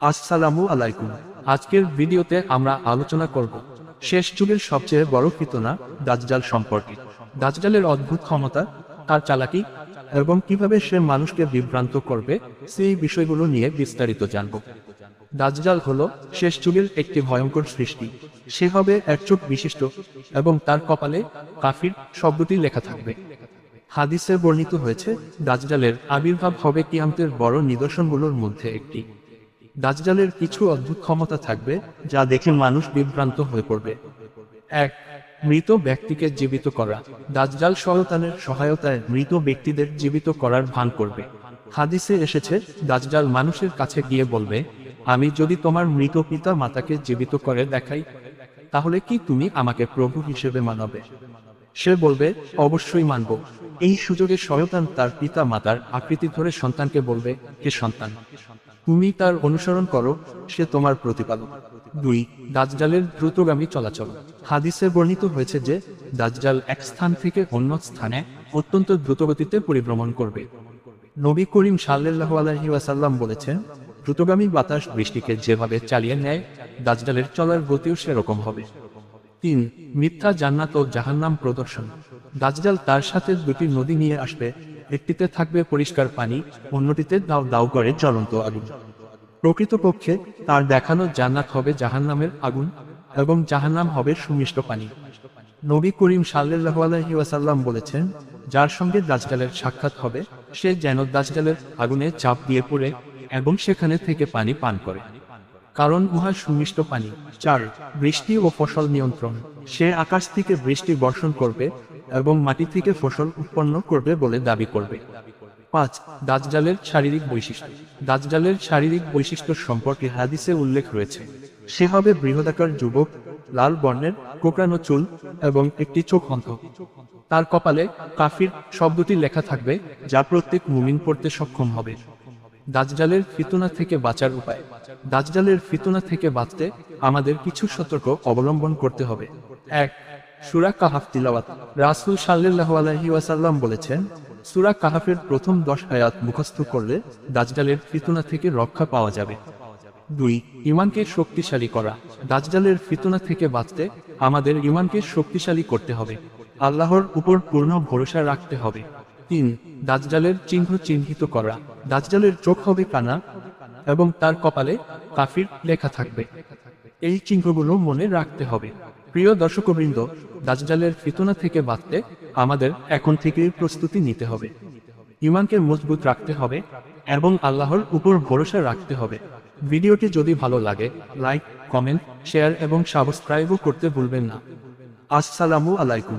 আসসালামু আলাইকুম। আজকের ভিডিওতে আমরা আলোচনা করব শেষ যুগের সবচেয়ে বড় ফিতনা দাজ্জাল সম্পর্কে। দাজ্জালের অদ্ভুত ক্ষমতা, তার চালাকি এবং কীভাবে সে মানুষকে বিভ্রান্ত করবে, সেই বিষয়গুলো নিয়ে বিস্তারিত জানব। দাজ্জাল হলো শেষ যুগের একটি ভয়ঙ্কর সৃষ্টি। সে হবে এক চোখ বিশিষ্ট এবং তার কপালে কাফির শব্দটি লেখা থাকবে। হাদিসে বর্ণিত হয়েছে, দাজ্জালের আবির্ভাব হবে কিয়ামতের বড় নিদর্শনগুলোর মধ্যে একটি। দাজ্জালের কিছু অদ্ভুত ক্ষমতা থাকবে যা দেখে মানুষ বিভ্রান্ত হয়ে পড়বে। এক, মৃত ব্যক্তিকে জীবিত করা। দাজ্জাল শয়তানের সহায়তায় মৃত ব্যক্তিদের জীবিত করার ভান করবে। হাদিসে এসেছে, দাজ্জাল মানুষের কাছে গিয়ে বলবে, আমি যদি তোমার মৃত পিতা মাতাকে জীবিত করে দেখাই, তাহলে কি তুমি আমাকে প্রভু হিসেবে মানাবে? সে বলবে, অবশ্যই মানব। এই সুযোগে শয়তান তার পিতা মাতার আকৃতি ধরে সন্তানকে বলবে কে সন্তান তুমি তার অনুসরণ করো, সে তোমার প্রতিপালক। দুই, দাজ্জালের দ্রুতগামী চলাচল। হাদিসে বর্ণিত হয়েছে যে, দাজ্জাল এক স্থান থেকে অন্য স্থানে অত্যন্ত দ্রুতগতিতে পরিভ্রমণ করবে। নবী করিম সাল্লাহ আলহি ওয়াসাল্লাম বলেছেন, দ্রুতগামী বাতাস বৃষ্টিকে যেভাবে চালিয়ে নেয়, দাজ্জালের চলার গতিও সেরকম হবে। তিন, মিথ্যা জান্নাত ও জাহান্নাম প্রদর্শন। দাজ্জাল তার সাথে দুটি নদী নিয়ে আসবে একটিতে থাকবে পরিষ্কার পানি, অন্যটিতে দাও দাও করে জ্বলন্ত আগুন। প্রকৃতপক্ষে তার দেখানো জান্নাত হবে জাহান্নামের আগুন এবং জাহান্নাম হবে সুমিষ্ট পানি। নবী করিম সাল্লাহ আলহি ওয়াসাল্লাম বলেছেন, যার সঙ্গে দাজ্জালের সাক্ষাৎ হবে, সে যেন দাজ্জালের আগুনে চাপ দিয়ে পড়ে এবং সেখানে থেকে পানি পান করে। কারণ উহা সুমিষ্ট পানি চার বৃষ্টি ও ফসল নিয়ন্ত্রণ। সে আকাশ থেকে বৃষ্টি বর্ষণ করবে এবং মাটি থেকে ফসল উৎপন্ন করবে বলে দাবি করবে। পাঁচ, দাজ্জালের শারীরিক বৈশিষ্ট্য। দাজ্জালের শারীরিক বৈশিষ্ট্য সম্পর্কে হাদিসে উল্লেখ রয়েছে। সে হবে বৃহদাকার যুবক, লাল বর্ণের, কোকড়ানো চুল এবং একটি চোখ অন্ধ। তার কপালে কাফির শব্দটি লেখা থাকবে, যা প্রত্যেক মুমিন পড়তে সক্ষম হবে। দাজ্জালের ফিতনা থেকে বাঁচার উপায়। দাজ্জালের ফিতনা থেকে বাঁচতে আমাদের কিছু সতর্ক অবলম্বন করতে হবে। এক সুরা কাহাফ তিলাওয়াত। রাসুল সাল্লাহ আলহি ওয়াসাল্লাম বলেছেন, সুরা কাহাফের প্রথম দশ আয়াত মুখস্থ করলে দাজ্জালের ফিতুনা থেকে রক্ষা পাওয়া যাবে। দুই ইমানকে শক্তিশালী করা। দাজ্জালের ফিতুনা থেকে বাঁচতে আমাদের ইমানকে শক্তিশালী করতে হবে। আল্লাহর উপর পূর্ণ ভরসা রাখতে হবে। তিন, দাজ্জালের চিহ্ন চিহ্নিত করা। দাজ্জালের চোখ হবে কানা এবং তার কপালে কাফির লেখা থাকবে। এই চিহ্নগুলো মনে রাখতে হবে। প্রিয় দর্শকবৃন্দ দাজালের ফিতনা থেকে বাঁচতে আমাদের এখন থেকেই প্রস্তুতি নিতে হবে। ইমানকে মজবুত রাখতে হবে এবং আল্লাহর উপর ভরসা রাখতে হবে। ভিডিওটি যদি ভালো লাগে, লাইক, কমেন্ট, শেয়ার এবং সাবস্ক্রাইবও করতে ভুলবেন না। আসসালামু আলাইকুম।